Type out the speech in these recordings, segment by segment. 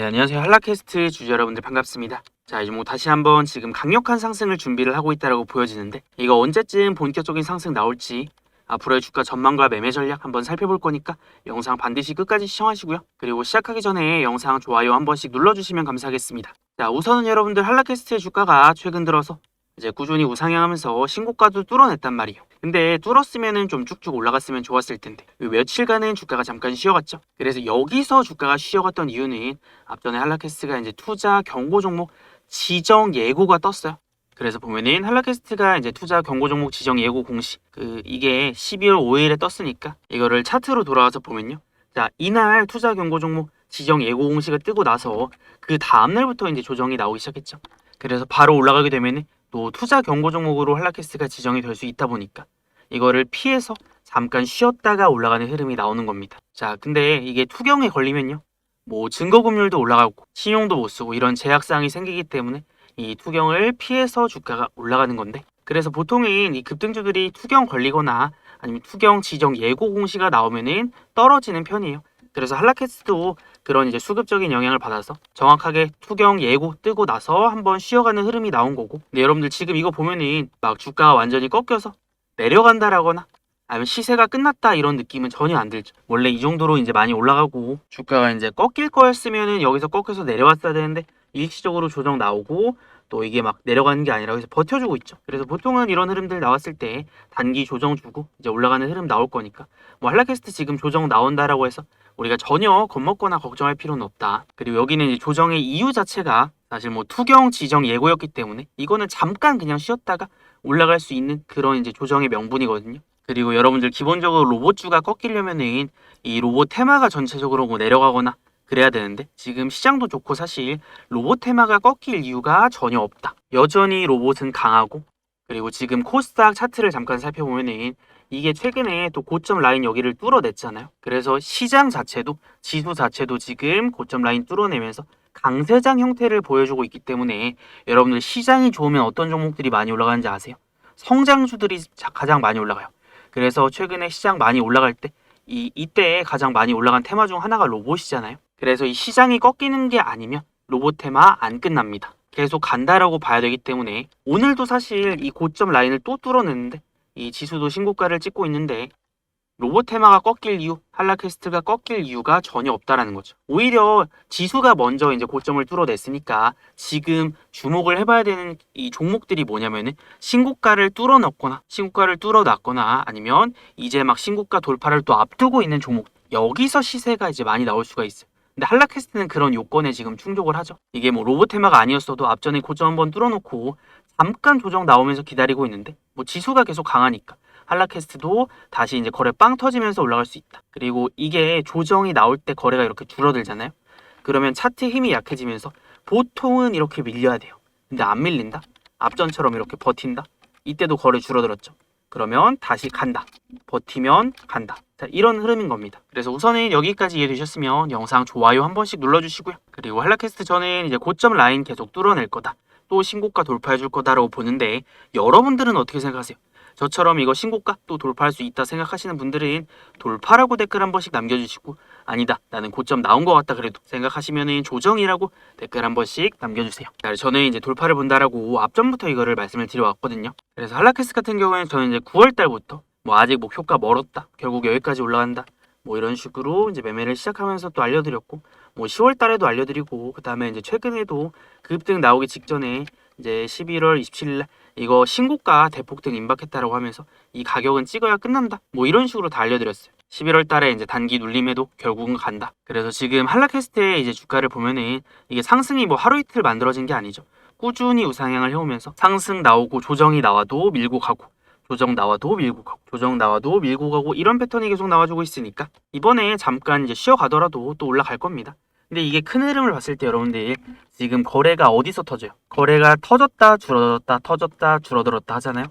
네, 안녕하세요. 한라캐스트 주주 여러분들 반갑습니다. 자, 이제 뭐 다시 한번 지금 강력한 상승을 준비를 하고 있다라고 보여지는데 이거 언제쯤 본격적인 상승 나올지 앞으로의 주가 전망과 매매 전략 한번 살펴볼 거니까 영상 반드시 끝까지 시청하시고요. 그리고 시작하기 전에 영상 좋아요 한 번씩 눌러주시면 감사하겠습니다. 자, 우선은 여러분들 한라캐스트의 주가가 최근 들어서 이제 꾸준히 우상향하면서 신고가도 뚫어냈단 말이에요. 근데 뚫었으면은 좀 쭉쭉 올라갔으면 좋았을 텐데 이 며칠간은 주가가 잠깐 쉬어갔죠. 그래서 여기서 주가가 쉬어갔던 이유는 앞전에 한라캐스트가 이제 투자 경고 종목 지정 예고가 떴어요. 그래서 보면은 한라캐스트가 이제 투자 경고 종목 지정 예고 공시 그 이게 12월 5일에 떴으니까 이거를 차트로 돌아와서 보면요. 자 이날 투자 경고 종목 지정 예고 공시가 뜨고 나서 그 다음 날부터 이제 조정이 나오기 시작했죠. 그래서 바로 올라가게 되면은 또 투자 경고 종목으로 한라캐스트가 지정이 될 수 있다 보니까 이거를 피해서 잠깐 쉬었다가 올라가는 흐름이 나오는 겁니다. 자, 근데 이게 투경에 걸리면요. 뭐 증거금률도 올라가고 신용도 못 쓰고 이런 제약사항이 생기기 때문에 이 투경을 피해서 주가가 올라가는 건데 그래서 보통은 이 급등주들이 투경 걸리거나 아니면 투경 지정 예고 공시가 나오면은 떨어지는 편이에요. 그래서 한라캐스트도 그런 이제 수급적인 영향을 받아서 정확하게 투경 예고 뜨고 나서 한번 쉬어가는 흐름이 나온 거고 근데 여러분들 지금 이거 보면은 막 주가가 완전히 꺾여서 내려간다라거나 아니면 시세가 끝났다 이런 느낌은 전혀 안 들죠. 원래 이 정도로 이제 많이 올라가고 주가가 이제 꺾일 거였으면은 여기서 꺾여서 내려왔어야 되는데 일시적으로 조정 나오고 또 이게 막 내려가는 게 아니라 여기서 버텨주고 있죠. 그래서 보통은 이런 흐름들 나왔을 때 단기 조정 주고 이제 올라가는 흐름 나올 거니까 뭐 한라캐스트 지금 조정 나온다라고 해서 우리가 전혀 겁먹거나 걱정할 필요는 없다. 그리고 여기는 조정의 이유 자체가 사실 뭐 투경 지정 예고였기 때문에 이거는 잠깐 그냥 쉬었다가 올라갈 수 있는 그런 이제 조정의 명분이거든요. 그리고 여러분들 기본적으로 로봇주가 꺾이려면은 이 로봇 테마가 전체적으로 뭐 내려가거나 그래야 되는데 지금 시장도 좋고 사실 로봇 테마가 꺾일 이유가 전혀 없다. 여전히 로봇은 강하고 그리고 지금 코스닥 차트를 잠깐 살펴보면은 이게 최근에 또 고점 라인 여기를 뚫어냈잖아요. 그래서 시장 자체도 지수 자체도 지금 고점 라인 뚫어내면서 강세장 형태를 보여주고 있기 때문에 여러분들 시장이 좋으면 어떤 종목들이 많이 올라가는지 아세요? 성장주들이 자- 가장 많이 올라가요. 그래서 최근에 시장 많이 올라갈 때 이 이때 가장 많이 올라간 테마 중 하나가 로봇이잖아요. 그래서 이 시장이 꺾이는 게 아니면 로봇 테마 안 끝납니다. 계속 간다라고 봐야 되기 때문에 오늘도 사실 이 고점 라인을 또 뚫어냈는데 이 지수도 신고가를 찍고 있는데 로봇 테마가 꺾일 이유, 한라캐스트가 꺾일 이유가 전혀 없다라는 거죠. 오히려 지수가 먼저 이제 고점을 뚫어냈으니까 지금 주목을 해봐야 되는 이 종목들이 뭐냐면은 신고가를 뚫어넣거나 신고가를 뚫어놨거나 아니면 이제 막 신고가 돌파를 또 앞두고 있는 종목 여기서 시세가 이제 많이 나올 수가 있어요. 근데 한라캐스트는 그런 요건에 지금 충족을 하죠. 이게 뭐 로봇 테마가 아니었어도 앞전에 고점 한번 뚫어놓고 잠깐 조정 나오면서 기다리고 있는데 뭐 지수가 계속 강하니까 한라캐스트도 다시 이제 거래 빵 터지면서 올라갈 수 있다. 그리고 이게 조정이 나올 때 거래가 이렇게 줄어들잖아요. 그러면 차트 힘이 약해지면서 보통은 이렇게 밀려야 돼요. 근데 안 밀린다? 앞전처럼 이렇게 버틴다? 이때도 거래 줄어들었죠. 그러면 다시 간다. 버티면 간다. 자, 이런 흐름인 겁니다. 그래서 우선은 여기까지 이해되셨으면 영상 좋아요 한 번씩 눌러주시고요. 그리고 한라캐스트 저는 이제 고점 라인 계속 뚫어낼 거다. 또 신고가 돌파해 줄 거다라고 보는데 여러분들은 어떻게 생각하세요? 저처럼 이거 신고가 또 돌파할 수 있다 생각하시는 분들은 돌파라고 댓글 한 번씩 남겨주시고 아니다 나는 고점 나온 것 같다 그래도 생각하시면은 조정이라고 댓글 한 번씩 남겨주세요. 자, 저는 이제 돌파를 본다라고 앞전부터 이거를 말씀을 드려왔거든요. 그래서 한라캐스 같은 경우에는 저는 이제 9월 달부터 뭐 아직 목표가 멀었다 결국 여기까지 올라간다 뭐 이런 식으로 이제 매매를 시작하면서 또 알려드렸고 뭐 10월 달에도 알려드리고 그 다음에 이제 최근에도 급등 나오기 직전에 이제 11월 27일 날 이거 신고가 대폭등 임박했다라고 하면서 이 가격은 찍어야 끝난다. 뭐 이런 식으로 다 알려드렸어요. 11월 달에 이제 단기 눌림에도 결국은 간다. 그래서 지금 한라캐스트의 이제 주가를 보면은 이게 상승이 뭐 하루 이틀 만들어진 게 아니죠. 꾸준히 우상향을 해오면서 상승 나오고 조정이 나와도 밀고 가고 조정 나와도 밀고 가고 조정 나와도 밀고 가고 이런 패턴이 계속 나와주고 있으니까 이번에 잠깐 이제 쉬어가더라도 또 올라갈 겁니다. 근데 이게 큰 흐름을 봤을 때 여러분들 지금 거래가 어디서 터져요? 거래가 터졌다 줄어들었다 터졌다 줄어들었다 하잖아요.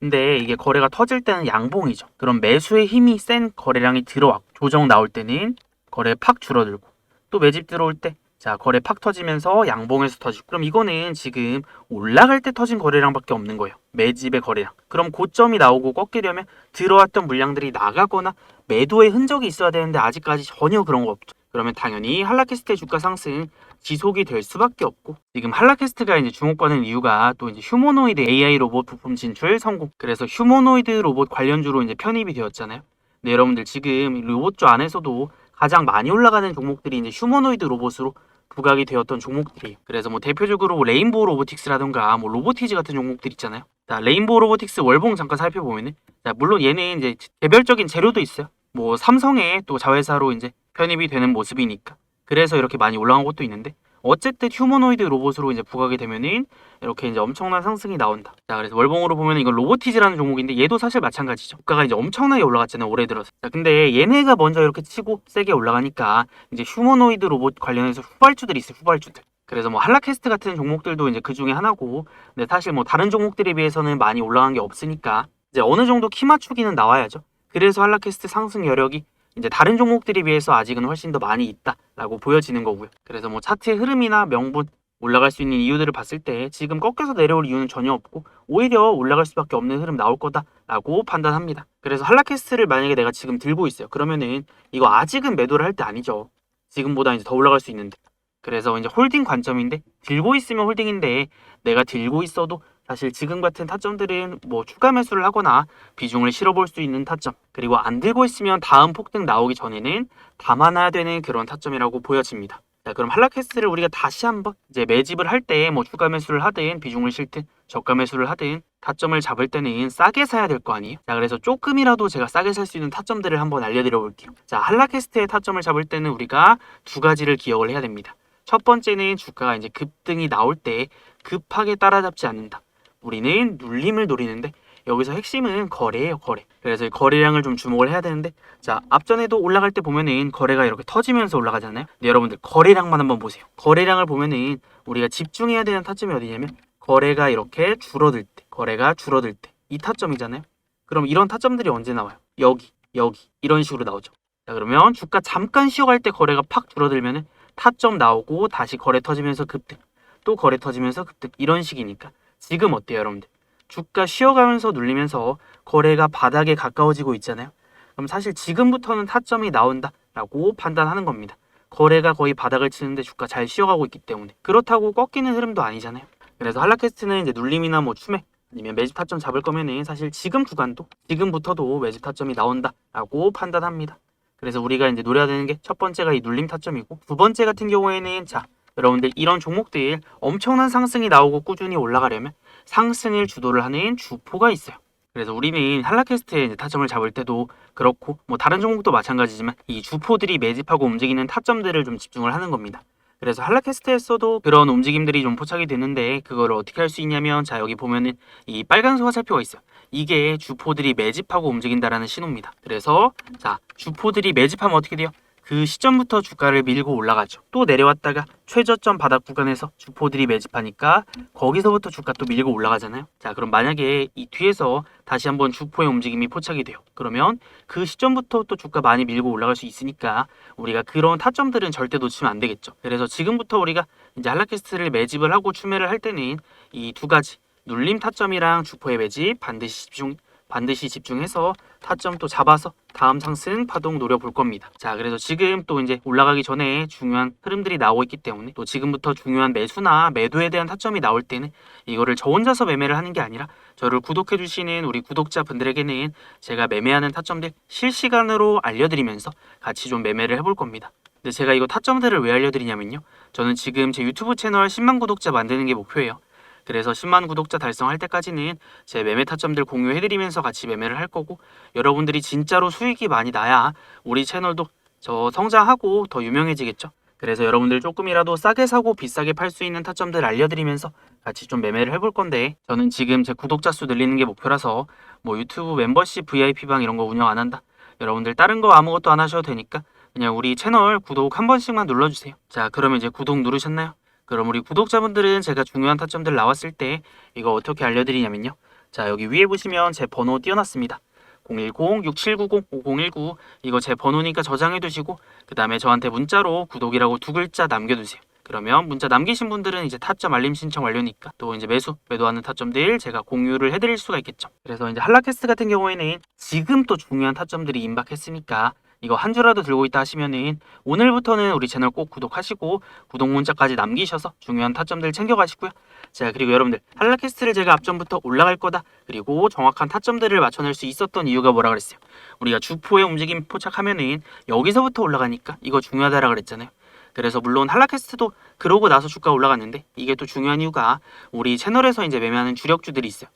근데 이게 거래가 터질 때는 양봉이죠. 그럼 매수의 힘이 센 거래량이 들어와 조정 나올 때는 거래 팍 줄어들고 또 매집 들어올 때 자 거래 팍 터지면서 양봉에서 터지고 그럼 이거는 지금 올라갈 때 터진 거래량밖에 없는 거예요. 매집의 거래량. 그럼 고점이 나오고 꺾이려면 들어왔던 물량들이 나가거나 매도의 흔적이 있어야 되는데 아직까지 전혀 그런 거 없죠. 그러면 당연히 한라캐스트의 주가 상승 지속이 될 수밖에 없고 지금 한라캐스트가 이제 주목받는 이유가 또 이제 휴머노이드 AI 로봇 부품 진출 성공 그래서 휴머노이드 로봇 관련주로 이제 편입이 되었잖아요. 네, 여러분들 지금 이 로봇주 안에서도 가장 많이 올라가는 종목들이 이제 휴머노이드 로봇으로 부각이 되었던 종목들이에요. 그래서 뭐 대표적으로 뭐 레인보우 로보틱스라던가 뭐 로보티즈 같은 종목들 있잖아요. 자, 레인보우 로보틱스 월봉 잠깐 살펴보면은 자, 물론 얘는 이제 개별적인 재료도 있어요. 뭐 삼성의 또 자회사로 이제 편입이 되는 모습이니까. 그래서 이렇게 많이 올라간 것도 있는데 어쨌든 휴머노이드 로봇으로 이제 부각이 되면은 이렇게 이제 엄청난 상승이 나온다. 자, 그래서 월봉으로 보면 이건 로보티즈라는 종목인데 얘도 사실 마찬가지죠. 주가가 이제 엄청나게 올라갔잖아요. 올해 들어서. 자, 근데 얘네가 먼저 이렇게 치고 세게 올라가니까 이제 휴머노이드 로봇 관련해서 후발주들이 있어요. 후발주들. 그래서 뭐 한라캐스트 같은 종목들도 이제 그 중에 하나고 근데 사실 뭐 다른 종목들에 비해서는 많이 올라간 게 없으니까 이제 어느 정도 키 맞추기는 나와야죠. 그래서 한라캐스트 상승 여력이 이제 다른 종목들에 비해서 아직은 훨씬 더 많이 있다라고 보여지는 거고요. 그래서 뭐 차트의 흐름이나 명분 올라갈 수 있는 이유들을 봤을 때 지금 꺾여서 내려올 이유는 전혀 없고 오히려 올라갈 수밖에 없는 흐름 나올 거다라고 판단합니다. 그래서 한라캐스트를 만약에 내가 지금 들고 있어요. 그러면은 이거 아직은 매도를 할 때 아니죠. 지금보다 이제 더 올라갈 수 있는데. 그래서 이제 홀딩 관점인데 들고 있으면 홀딩인데 내가 들고 있어도 사실 지금 같은 타점들은 뭐 추가 매수를 하거나 비중을 실어볼 수 있는 타점 그리고 안 들고 있으면 다음 폭등 나오기 전에는 담아놔야 되는 그런 타점이라고 보여집니다. 자 그럼 한라캐스트를 우리가 다시 한번 이제 매집을 할 때 뭐 추가 매수를 하든 비중을 실든 저가 매수를 하든 타점을 잡을 때는 싸게 사야 될 거 아니에요? 자 그래서 조금이라도 제가 싸게 살 수 있는 타점들을 한번 알려드려 볼게요. 자 한라캐스트의 타점을 잡을 때는 우리가 두 가지를 기억을 해야 됩니다. 첫 번째는 주가가 이제 급등이 나올 때 급하게 따라잡지 않는다. 우리는 눌림을 노리는데 여기서 핵심은 거래예요, 거래. 그래서 이 거래량을 좀 주목을 해야 되는데 자, 앞전에도 올라갈 때 보면은 거래가 이렇게 터지면서 올라가잖아요. 근데 여러분들 거래량만 한번 보세요. 거래량을 보면은 우리가 집중해야 되는 타점이 어디냐면 거래가 이렇게 줄어들 때, 거래가 줄어들 때 이 타점이잖아요. 그럼 이런 타점들이 언제 나와요? 여기, 여기 이런 식으로 나오죠. 자, 그러면 주가 잠깐 쉬어갈 때 거래가 팍 줄어들면은 타점 나오고 다시 거래 터지면서 급등, 또 거래 터지면서 급등 이런 식이니까 지금 어때요, 여러분들? 주가 쉬어가면서 눌리면서 거래가 바닥에 가까워지고 있잖아요. 그럼 사실 지금부터는 타점이 나온다라고 판단하는 겁니다. 거래가 거의 바닥을 치는데 주가 잘 쉬어가고 있기 때문에 그렇다고 꺾이는 흐름도 아니잖아요. 그래서 한라캐스트는 이제 눌림이나 뭐 추매 아니면 매집 타점 잡을 거면은 사실 지금 구간도 지금부터도 매집 타점이 나온다라고 판단합니다. 그래서 우리가 이제 노려야 되는 게 첫 번째가 이 눌림 타점이고 두 번째 같은 경우에는 자 여러분들 이런 종목들 엄청난 상승이 나오고 꾸준히 올라가려면 상승을 주도를 하는 주포가 있어요. 그래서 우리는 한라캐스트의 이제 타점을 잡을 때도 그렇고 뭐 다른 종목도 마찬가지지만 이 주포들이 매집하고 움직이는 타점들을 좀 집중을 하는 겁니다. 그래서 한라캐스트에서도 그런 움직임들이 좀 포착이 되는데 그거를 어떻게 할 수 있냐면 자 여기 보면은 이 빨간 화살표가 있어요. 이게 주포들이 매집하고 움직인다라는 신호입니다. 그래서 자 주포들이 매집하면 어떻게 돼요? 그 시점부터 주가를 밀고 올라가죠. 또 내려왔다가 최저점 바닥 구간에서 주포들이 매집하니까 거기서부터 주가 또 밀고 올라가잖아요. 자, 그럼 만약에 이 뒤에서 다시 한번 주포의 움직임이 포착이 돼요. 그러면 그 시점부터 또 주가 많이 밀고 올라갈 수 있으니까 우리가 그런 타점들은 절대 놓치면 안 되겠죠. 그래서 지금부터 우리가 이제 한라캐스트를 매집을 하고 추매를 할 때는 이 두 가지 눌림 타점이랑 주포의 매집 반드시 집중 반드시 집중해서 타점 또 잡아서 다음 상승 파동 노려볼 겁니다. 자, 그래서 지금 또 이제 올라가기 전에 중요한 흐름들이 나오고 있기 때문에 또 지금부터 중요한 매수나 매도에 대한 타점이 나올 때는 이거를 저 혼자서 매매를 하는 게 아니라 저를 구독해 주시는 우리 구독자 분들에게는 제가 매매하는 타점들 실시간으로 알려드리면서 같이 좀 매매를 해볼 겁니다. 근데 제가 이거 타점들을 왜 알려드리냐면요. 저는 지금 제 유튜브 채널 10만 구독자 만드는 게 목표예요. 그래서 10만 구독자 달성할 때까지는 제 매매 타점들 공유해드리면서 같이 매매를 할 거고 여러분들이 진짜로 수익이 많이 나야 우리 채널도 저 성장하고 더 유명해지겠죠. 그래서 여러분들 조금이라도 싸게 사고 비싸게 팔 수 있는 타점들 알려드리면서 같이 좀 매매를 해볼 건데 저는 지금 제 구독자 수 늘리는 게 목표라서 뭐 유튜브 멤버십 VIP방 이런 거 운영 안 한다. 여러분들 다른 거 아무것도 안 하셔도 되니까 그냥 우리 채널 구독 한 번씩만 눌러주세요. 자 그러면 이제 구독 누르셨나요? 그럼 우리 구독자분들은 제가 중요한 타점들 나왔을 때 이거 어떻게 알려드리냐면요. 자 여기 위에 보시면 제 번호 띄워놨습니다. 010-6790-5019 이거 제 번호니까 저장해 두시고 그 다음에 저한테 문자로 구독이라고 두 글자 남겨두세요. 그러면 문자 남기신 분들은 이제 타점 알림 신청 완료니까 또 이제 매수 매도하는 타점들 제가 공유를 해드릴 수가 있겠죠. 그래서 이제 한라캐스트 같은 경우에는 지금 또 중요한 타점들이 임박했으니까 이거 한 주라도 들고 있다 하시면은 오늘부터는 우리 채널 꼭 구독하시고 구독 문자까지 남기셔서 중요한 타점들 챙겨가시고요. 자 그리고 여러분들 한라캐스트를 제가 앞전부터 올라갈 거다 그리고 정확한 타점들을 맞춰낼 수 있었던 이유가 뭐라 그랬어요? 우리가 주포의 움직임 포착하면은 여기서부터 올라가니까 이거 중요하다라 그랬잖아요. 그래서 물론 한라캐스트도 그러고 나서 주가 올라갔는데 이게 또 중요한 이유가 우리 채널에서 이제 매매하는 주력주들이 있어요.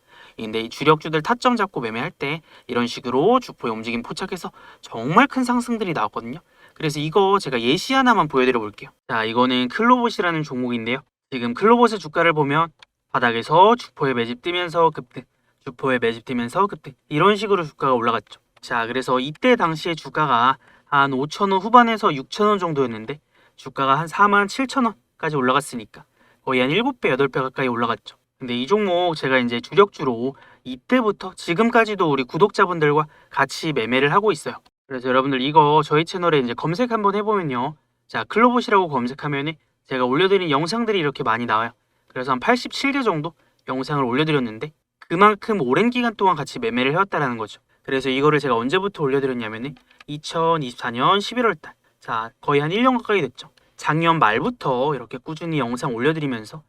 근데 이 주력주들 타점 잡고 매매할 때 이런 식으로 주포의 움직임 포착해서 정말 큰 상승들이 나왔거든요. 그래서 이거 제가 예시 하나만 보여드려 볼게요. 자, 이거는 클로봇이라는 종목인데요. 지금 클로봇의 주가를 보면 바닥에서 주포에 매집 뜨면서 급등, 주포에 매집 뜨면서 급등 이런 식으로 주가가 올라갔죠. 자, 그래서 이때 당시에 주가가 한 5천원 후반에서 6천원 정도였는데 주가가 한 4만 7천원까지 올라갔으니까 거의 한 7배, 8배 가까이 올라갔죠. 근데 이 종목 제가 이제 주력주로 이때부터 지금까지도 우리 구독자분들과 같이 매매를 하고 있어요. 그래서 여러분들 이거 저희 채널에 이제 검색 한번 해보면요. 자, 클로봇이라고 검색하면은 제가 올려드린 영상들이 이렇게 많이 나와요. 그래서 한 87개 정도 영상을 올려드렸는데 그만큼 오랜 기간 동안 같이 매매를 해왔다라는 거죠. 그래서 이거를 제가 언제부터 올려드렸냐면은 2024년 11월 달. 자, 거의 한 1년 가까이 됐죠. 작년 말부터 이렇게 꾸준히 영상 올려드리면서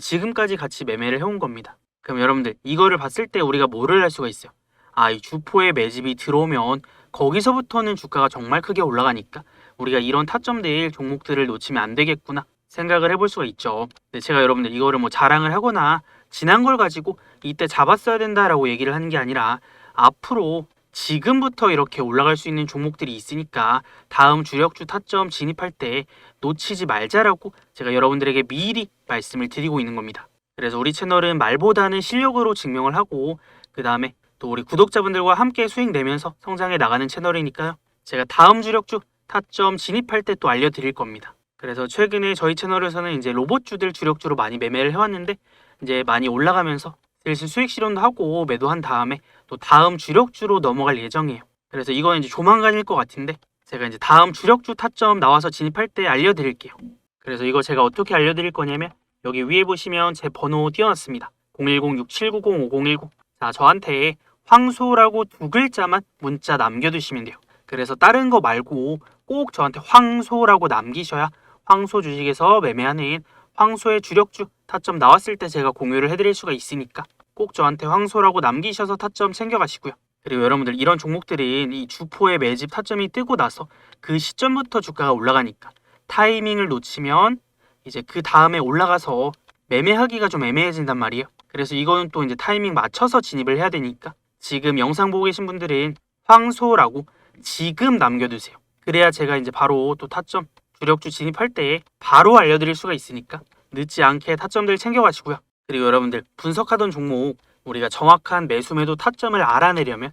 지금까지 같이 매매를 해온 겁니다. 그럼 여러분들 이거를 봤을 때 우리가 뭐를 할 수가 있어요? 아, 이 주포에 매집이 들어오면 거기서부터는 주가가 정말 크게 올라가니까 우리가 이런 타점들 종목들을 놓치면 안 되겠구나 생각을 해볼 수가 있죠. 근데 제가 여러분들 이거를 뭐 자랑을 하거나 지난 걸 가지고 이때 잡았어야 된다라고 얘기를 하는 게 아니라 앞으로 지금부터 이렇게 올라갈 수 있는 종목들이 있으니까 다음 주력주 타점 진입할 때 놓치지 말자라고 제가 여러분들에게 미리 말씀을 드리고 있는 겁니다. 그래서 우리 채널은 말보다는 실력으로 증명을 하고 그 다음에 또 우리 구독자분들과 함께 수익 내면서 성장해 나가는 채널이니까요. 제가 다음 주력주 타점 진입할 때 또 알려드릴 겁니다. 그래서 최근에 저희 채널에서는 이제 로봇주들 주력주로 많이 매매를 해왔는데 이제 많이 올라가면서 슬슬 수익 실현도 하고 매도한 다음에 또 다음 주력주로 넘어갈 예정이에요. 그래서 이건 이제 조만간일 것 같은데 제가 이제 다음 주력주 타점 나와서 진입할 때 알려드릴게요. 그래서 이거 제가 어떻게 알려드릴 거냐면 여기 위에 보시면 제 번호 띄워놨습니다. 010-6790-5019. 자, 저한테 황소라고 두 글자만 문자 남겨두시면 돼요. 그래서 다른 거 말고 꼭 저한테 황소라고 남기셔야 황소 주식에서 매매하는 황소의 주력주 타점 나왔을 때 제가 공유를 해드릴 수가 있으니까 꼭 저한테 황소라고 남기셔서 타점 챙겨가시고요. 그리고 여러분들 이런 종목들은 이 주포의 매집 타점이 뜨고 나서 그 시점부터 주가가 올라가니까 타이밍을 놓치면 이제 그 다음에 올라가서 매매하기가 좀 애매해진단 말이에요. 그래서 이거는 또 이제 타이밍 맞춰서 진입을 해야 되니까 지금 영상 보고 계신 분들은 황소라고 지금 남겨두세요. 그래야 제가 이제 바로 또 타점 주력주 진입할 때 바로 알려드릴 수가 있으니까 늦지 않게 타점들 챙겨가시고요. 그리고 여러분들 분석하던 종목 우리가 정확한 매수 매도 타점을 알아내려면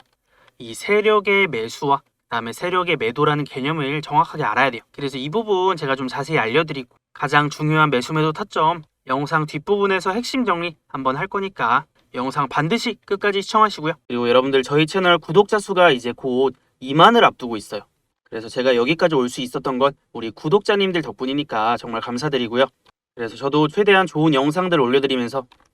이 세력의 매수와 그다음에 세력의 매도라는 개념을 정확하게 알아야 돼요. 그래서 이 부분 제가 좀 자세히 알려드리고 가장 중요한 매수 매도 타점 영상 뒷부분에서 핵심 정리 한번 할 거니까 영상 반드시 끝까지 시청하시고요. 그리고 여러분들 저희 채널 구독자 수가 이제 곧 2만을 앞두고 있어요. 그래서 제가 여기까지 올 수 있었던 건 우리 구독자님들 덕분이니까 정말 감사드리고요. 그래서 저도 최대한 좋은 영상들 올려드리면서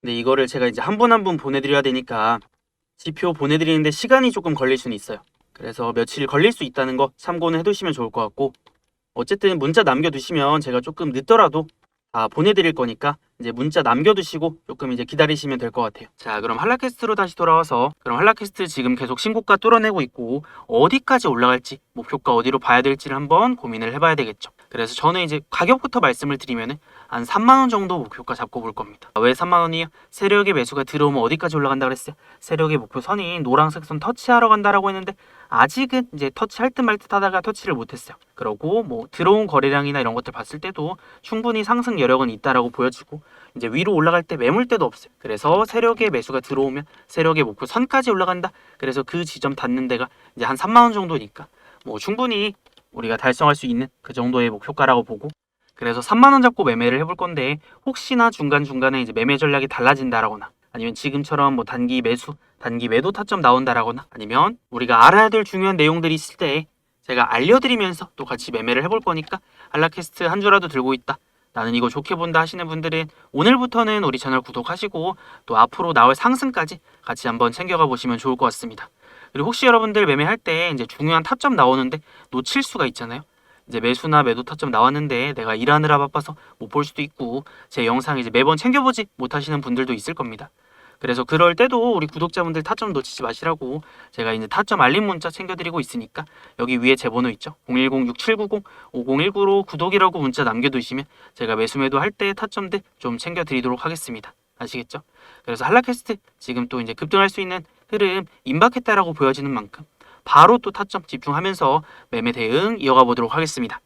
근데 이거를 제가 이제 한 분 한 분 보내드려야 되니까 지표 보내드리는데 시간이 조금 걸릴 수는 있어요. 그래서 며칠 걸릴 수 있다는 거 참고는 해두시면 좋을 것 같고 어쨌든 문자 남겨두시면 제가 조금 늦더라도 다 보내드릴 거니까 이제 문자 남겨두시고 조금 이제 기다리시면 될 것 같아요. 자, 그럼 한라캐스트로 다시 돌아와서 그럼 한라캐스트 지금 계속 신고가 뚫어내고 있고 어디까지 올라갈지 목표가 어디로 봐야 될지를 한번 고민을 해봐야 되겠죠. 그래서 저는 이제 가격부터 말씀을 드리면은 한 3만 원 정도 목표가 잡고 볼 겁니다. 왜 3만 원이요? 세력의 매수가 들어오면 어디까지 올라간다 그랬어요? 세력의 목표 선인 노란색 선 터치하러 간다라고 했는데 아직은 이제 터치할 듯 말 듯 하다가 터치를 못했어요. 그러고 뭐 들어온 거래량이나 이런 것들 봤을 때도 충분히 상승 여력은 있다라고 보여지고 이제 위로 올라갈 때 매물대도 없어요. 그래서 세력의 매수가 들어오면 세력의 목표 선까지 올라간다. 그래서 그 지점 닿는 데가 이제 한 3만 원 정도니까 뭐 충분히 우리가 달성할 수 있는 그 정도의 목표가라고 보고 그래서 3만 원 잡고 매매를 해볼 건데 혹시나 중간 중간에 이제 매매 전략이 달라진다라거나 아니면 지금처럼 뭐 단기 매수, 단기 매도 타점 나온다라거나 아니면 우리가 알아야 될 중요한 내용들이 있을 때 제가 알려드리면서 또 같이 매매를 해볼 거니까 알라캐스트 한 주라도 들고 있다. 나는 이거 좋게 본다 하시는 분들은 오늘부터는 우리 채널 구독하시고 또 앞으로 나올 상승까지 같이 한번 챙겨가 보시면 좋을 것 같습니다. 그리고 혹시 여러분들 매매할 때 이제 중요한 타점 나오는데 놓칠 수가 있잖아요. 이제 매수나 매도 타점 나왔는데 내가 일하느라 바빠서 못 볼 수도 있고 제 영상 이제 매번 챙겨보지 못하시는 분들도 있을 겁니다. 그래서 그럴 때도 우리 구독자분들 타점 놓치지 마시라고 제가 이제 타점 알림 문자 챙겨드리고 있으니까 여기 위에 제 번호 있죠? 010-6790-5019로 구독이라고 문자 남겨두시면 제가 매수 매도 할 때 타점들 좀 챙겨드리도록 하겠습니다. 아시겠죠? 그래서 한라캐스트 지금 또 이제 급등할 수 있는 흐름 임박했다라고 보여지는 만큼 바로 또 타점 집중하면서 매매 대응 이어가 보도록 하겠습니다.